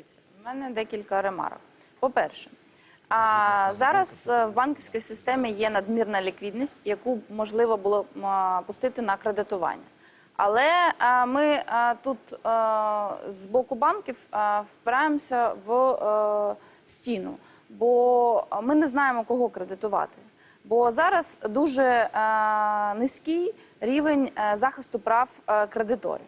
Дивіться, в мене декілька ремарок. По-перше, а, зараз е, в банківській системі є надмірна ліквідність, яку можливо було пустити на кредитування. Але ми тут з боку банків впираємося в е, стіну, бо ми не знаємо, кого кредитувати. Бо зараз дуже е, низький рівень е, захисту прав е, кредиторів.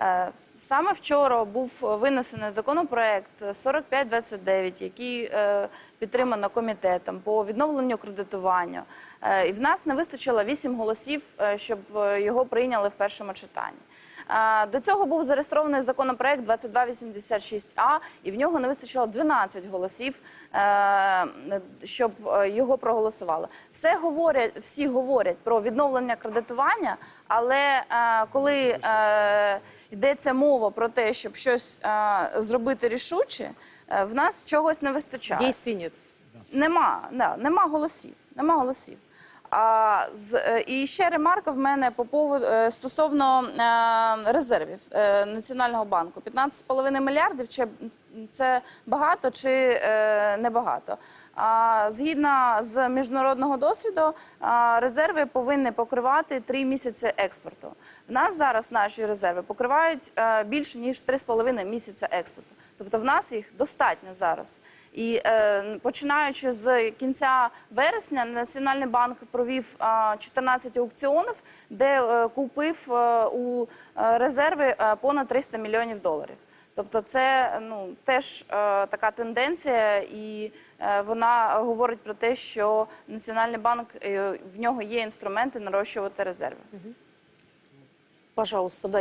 Е, Саме вчора був винесений законопроект 4529, який е, підтримано комітетом по відновленню кредитування. Е, І в нас не вистачило 8 голосів, щоб його прийняли в першому читанні. До цього був зареєстрований законопроект 2286А, і в нього не вистачило 12 голосів, щоб його проголосували. Все говорять, всі говорять про відновлення кредитування, але коли йдеться мова про те, щоб щось е, зробити рішуче, е, в нас чогось не вистачає. Действий нет. Нема, да, нема голосів. Нема голосів. Е, і ще ремарка в мене по поводу е, стосовно е, резервів Національного банку. 15,5 мільярдів чи це багато чи небагато. Згідно з міжнародного досвіду, резерви повинні покривати 3 місяці експорту. В нас зараз наші резерви покривають більше ніж 3,5 місяця експорту. Тобто в нас їх достатньо зараз. І починаючи з кінця вересня, Національний банк провів е, 14 аукціонів, де е, купив е, у е, резерви понад 300 мільйонів доларів. Тобто, це ну теж така тенденція, і вона говорить про те, що Національний банк в нього є інструменти нарощувати резерви. Пожалуйста, да.